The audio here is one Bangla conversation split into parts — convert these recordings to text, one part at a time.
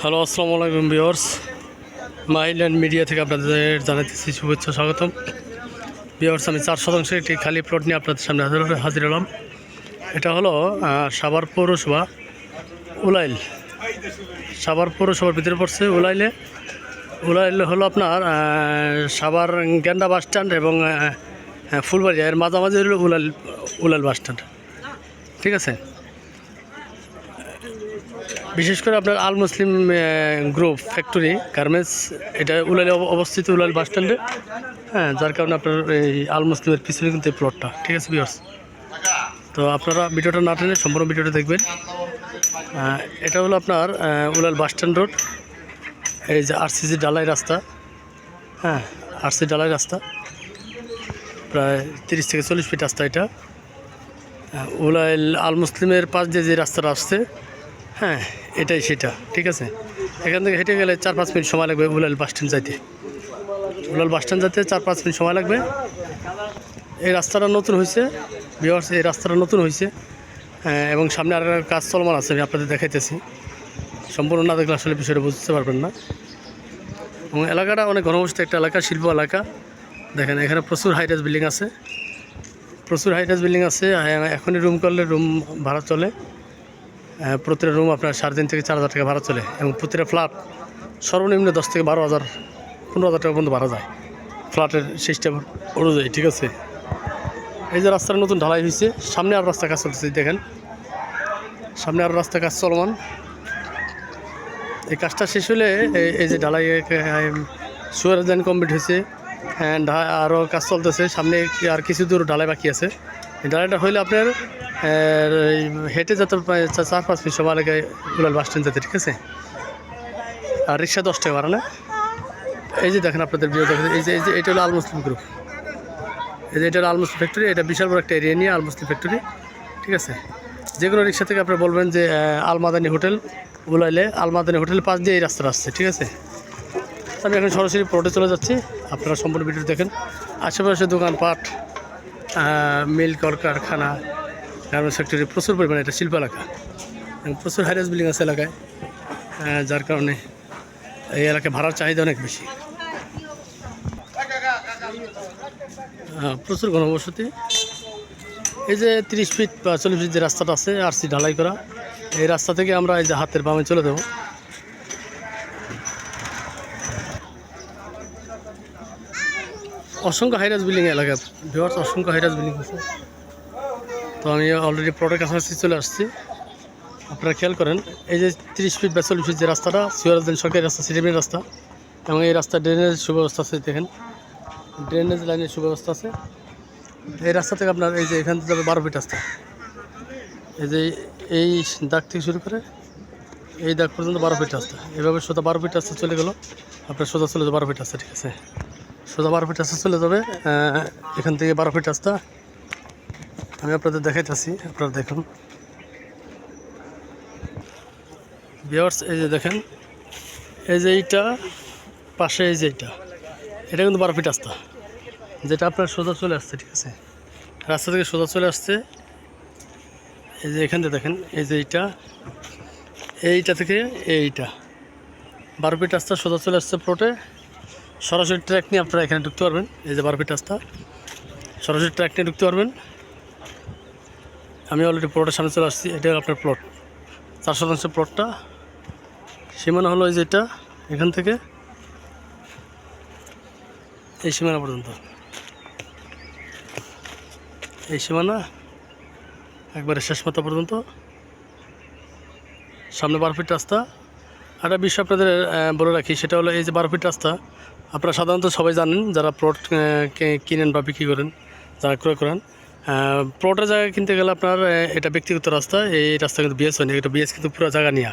হ্যালো আসসালামু আলাইকুম ভিওর্স মাইল্যান্ড মিডিয়া থেকে আপনাদের জানাতেছি শুভেচ্ছা, স্বাগতম। ভিওর্স আমি চার শতাংশের একটি খালি প্লট নিয়ে আপনাদের সামনে হাজির হাজির হলাম। এটা হলো সাভার পৌরসভা, উলাইল। সাভার পৌরসভার ভিতরে পড়ছে উলাইলে। উলাইল হলো আপনার সাভার গেন্ডা বাস স্ট্যান্ড এবং ফুলবাড়ি এর মাঝামাঝি হলো উলাইল উলাইল বাস স্ট্যান্ড। ঠিক আছে? বিশেষ করে আপনার Al Muslim group factory garments এটা উলালে অব- অবস্থিত উলাল বাস স্ট্যান্ডে হ্যাঁ যার কারণে আপনার এই আল মুসলিমের পিছনে কিন্তু এই প্লটটা ঠিক আছে বিয়ার্স তো আপনারা ভিডিওটা না টেনে সম্পূর্ণ ভিডিওটা দেখবেন। এটা হলো আপনার উলাল বাস স্ট্যান্ড রোড এই যে আরসিসি ডালাই রাস্তা। হ্যাঁ আরসি ডালাই রাস্তা। প্রায় তিরিশ থেকে চল্লিশ ফিট রাস্তা এটা। উলাইল আল মুসলিমের পাশ দিয়ে যে রাস্তাটা আসছে হ্যাঁ এটাই সেটা ঠিক আছে? এখান থেকে হেঁটে গেলে চার পাঁচ মিনিট সময় লাগবে উলাল বাস স্ট্যান্ড যাইতে। উলাল বাস স্ট্যান্ড যাইতে চার পাঁচ মিনিট সময় লাগবে। এই রাস্তাটা নতুন হয়েছে বিহার্স এই রাস্তাটা নতুন হয়েছে হ্যাঁ, এবং সামনে আর কাজ চলমান আছে আমি আপনাদের দেখাইতেছি। সম্পূর্ণ না দেখলে আসলে বিষয়টা বুঝতে পারবেন না। এবং এলাকাটা অনেক ঘনবসতি একটা এলাকা শিল্প এলাকা। দেখেন এখানে প্রচুর হাইরাস বিল্ডিং আছে। প্রচুর হাইরাস বিল্ডিং আছে এখনই রুম করলে রুম ভাড়া চলে। প্রতিটা রুম আপনার সাড়ে তিন থেকে চার হাজার টাকা ভাড়া চলে এবং প্রতিটা ফ্ল্যাট সর্বনিম্ন দশ থেকে বারো হাজার, পনেরো হাজার টাকা পর্যন্ত ভাড়া যায়। ফ্ল্যাটের সিস্টেম অনুযায়ী, ঠিক আছে? এই যে রাস্তার নতুন ঢালাই হয়েছে, সামনে আর রাস্তা কাজ চলতেছে, দেখেন। সামনে আর রাস্তা কাজ চলমান। এই কাজটা শেষ হলে এই- যে ঢালাই সুয়ার দেন কমপ্লিট হয়েছে। হ্যাঁ আরও কাজ চলতেছে। সামনে আর কিছু দূর ঢালাই বাকি আছে। ঢালাইটা হইলে আপনার হেঁটে যেতে চার, পাঁচ মিনিট সময় লাগে উলাল বাস স্ট্যান্ড যেতে, ঠিক আছে? আর রিক্সা দশ টাকা না? এই যে দেখেন আপনাদের ভিডিও দেখেন, এই যে এই যে, এটা হলো আল মুসলিম গ্রুপ এই যে, এটা হলো আল মুসলিম ফ্যাক্টরি এটা বিশাল বড় একটা এরিয়া নিয়ে আল মুসলিম ফ্যাক্টরি ঠিক আছে? যে কোনো রিক্সা থেকে আপনি বলবেন যে আলমাদানি হোটেল বুলাইলে আলমাদানি হোটেল পাশ দিয়ে এই রাস্তাটা আসছে, ঠিক আছে? আমি এখন সরাসরি প্লটে চলে যাচ্ছি, আপনারা সম্পূর্ণ ভিডিও দেখেন। আশেপাশে দোকানপাট মিল কলকারখানা গার্মেন্টস ফ্যাক্টরি প্রচুর পরিমাণে এটা শিল্প এলাকা। প্রচুর হাইরাস বিল্ডিং আছে এলাকায়। যার কারণে এই এলাকায় ভাড়ার চাহিদা অনেক বেশি। প্রচুর ঘনবসতি। এই যে তিরিশ ফিট বা চল্লিশ ফিট যে রাস্তাটা আছে আরসি ঢালাই করা, এই রাস্তা থেকে আমরা এই যে হাতের বামে চলে দেবো। অসংখ্য হাইরাস বিল্ডিং এলাকা ভিওয়ার্স অসংখ্য হাইরাস বিল্ডিং আছে। তো আমি অলরেডি প্রোডাক্ট কাছাকাছি চলে আসছি। আপনারা খেয়াল করেন, এই যে তিরিশ ফিট বা চল্লিশ ফিট যে রাস্তাটা সিওরাজদিন সরকারি রাস্তা সিটিমের রাস্তা, এবং এই রাস্তা ড্রেনেজ সুব্যবস্থা আছে, দেখেন। ড্রেনেজ লাইনের সুব্যবস্থা আছে। এই রাস্তা থেকে আপনার এই যে এখান থেকে যাবে বারো ফিট রাস্তা। এই যে এই দাগ থেকে শুরু করে এই দাগ পর্যন্ত বারো ফিট রাস্তা। এভাবে সোজা বারো ফিট রাস্তা চলে গেলো। আপনার সোজা চলে যাবে বারো ফিট রাস্তা, ঠিক আছে? সোজা বারো ফিট রাস্তা চলে যাবে এখান থেকে বারো ফিট রাস্তা। আমি আপনাদের দেখাইতেছি, আপনারা দেখুন। বিয়ার্স এই যে দেখেন, এই যে এইটা, পাশে এই যে এইটা, এটা কিন্তু বারো ফিট রাস্তা, যেটা আপনার সোজা চলে আসছে, ঠিক আছে? রাস্তা থেকে সোজা চলে আসছে, এই যে এখান থেকে দেখেন, এই যে এইটা এইটা থেকে এইটা। বারো ফিট রাস্তা সোজা চলে আসছে প্লটে সরাসরি ট্র্যাক নিয়ে আপনারা এখানে ঢুকতে পারবেন। এই যে বারো ফিট রাস্তা। সরাসরি ট্র্যাক নিয়ে ঢুকতে পারবেন। আমি অলরেডি প্লটের সামনে চলে আসছি। এটা আপনার প্লট চার শতাংশ প্লটটা সীমানা হলো এই যে এটা, এখান থেকে। এই সীমানা পর্যন্ত। এই সীমানা একবারে শেষ মাথা পর্যন্ত। সামনে বারো ফিট রাস্তা একটা বিষয় আপনাদের বলে রাখি, সেটা হলো এই যে বারো ফিট রাস্তা আপনারা সাধারণত সবাই জানেন যারা প্লট কিনেন বা বিক্রি করেন, যারা ক্রয় করেন প্লটের জায়গা কিনতে গেলে আপনার এটা ব্যক্তিগত রাস্তা, এই রাস্তা কিন্তু বিএস হয়নি এটা বিএস কিন্তু পুরো জায়গা নিয়ে।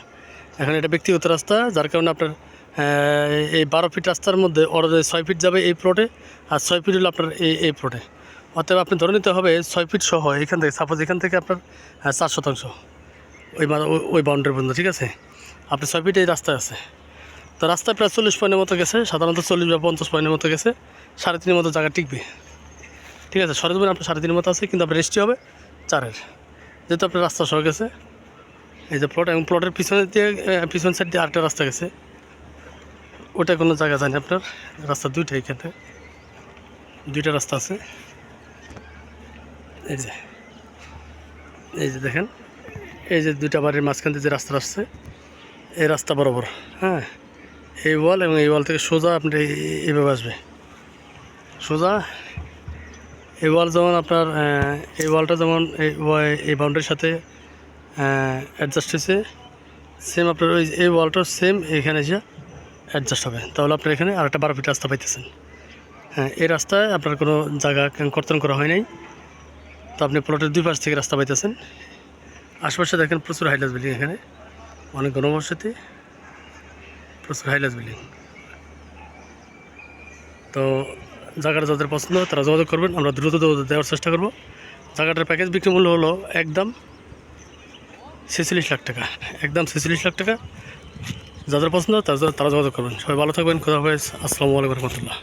এখন এটা ব্যক্তিগত রাস্তা, যার কারণে আপনার এই বারো ফিট রাস্তার মধ্যে ওর ছয় ফিট যাবে এই প্লটে আর ছয় ফিট হলো আপনার এই এই প্লটে অতএব আপনি ধরে নিতে হবে ছয় ফিট সহ, এখান থেকে সাপোজ এখান থেকে আপনার চার শতাংশ, ওই- ওই বাউন্ডারি পর্যন্ত, ঠিক আছে? আপনি ছয় ফিট এই রাস্তায় আছে। তো রাস্তায় প্রায় চল্লিশ পয়েন্টের মতো গেছে, সাধারণত চল্লিশ বা পঞ্চাশ পয়েন্টের মতো গেছে, সাড়ে তিনের মতো জায়গা টিকবে। ঠিক আছে, সরজমিন আপনার সাড়ে তিনের মতো আছে, কিন্তু আপনার রেস্টি হবে চারের। যেহেতু আপনার রাস্তা সহ গেছে, এই যে প্লট এবং প্লটের পিছনে দিয়ে পিছন সাইড দিয়ে আরেকটা রাস্তা গেছে। ওটা কোনো জায়গা জানি আপনার, রাস্তা দুইটা এখানে। দুইটা রাস্তা আছে। এই যে এই যে দেখেন, এই যে দুইটা বাড়ির মাঝখান দিয়ে যে রাস্তা আসছে, এই রাস্তা বরাবর হ্যাঁ। এই ওয়াল এবং এই ওয়াল থেকে সোজা আপনার এই- এইভাবে আসবে। সোজা? এই ওয়াল যেমন আপনার এই ওয়ালটা যেমন এই বাউন্ডারির সাথে অ্যাডজাস্ট হয়েছে সেম আপনার ওই এই ওয়ালটার সেম এখানে এসে অ্যাডজাস্ট হবে। তাহলে আপনার এখানে আরেকটা বারো ফিট রাস্তা পাইতেছেন। হ্যাঁ এই রাস্তায় আপনার কোনো জায়গা কর্তন করা হয় নাই। তো আপনি প্লটের দুই পাশ থেকে রাস্তা পাইতেছেন। আশেপাশে দেখেন প্রচুর হাইলাস বিল্ডিং এখানে। অনেক ঘনবসতি প্রচুর হাইলাস বিল্ডিং তো জায়গাটা যাদের পছন্দ তারা যোগাযোগ করবেন আমরা দ্রুত দেওয়ার চেষ্টা করব জায়গাটার প্যাকেজ বিক্রি মূল্য হলো একদম ছেচল্লিশ লাখ টাকা একদম ছেচল্লিশ লাখ টাকা যাদের পছন্দ তারা তারা যোগাযোগ করবেন সবাই ভালো থাকবেন খোদা হাফেজ আসসালামু আলাইকুম রহমতুল্লাহ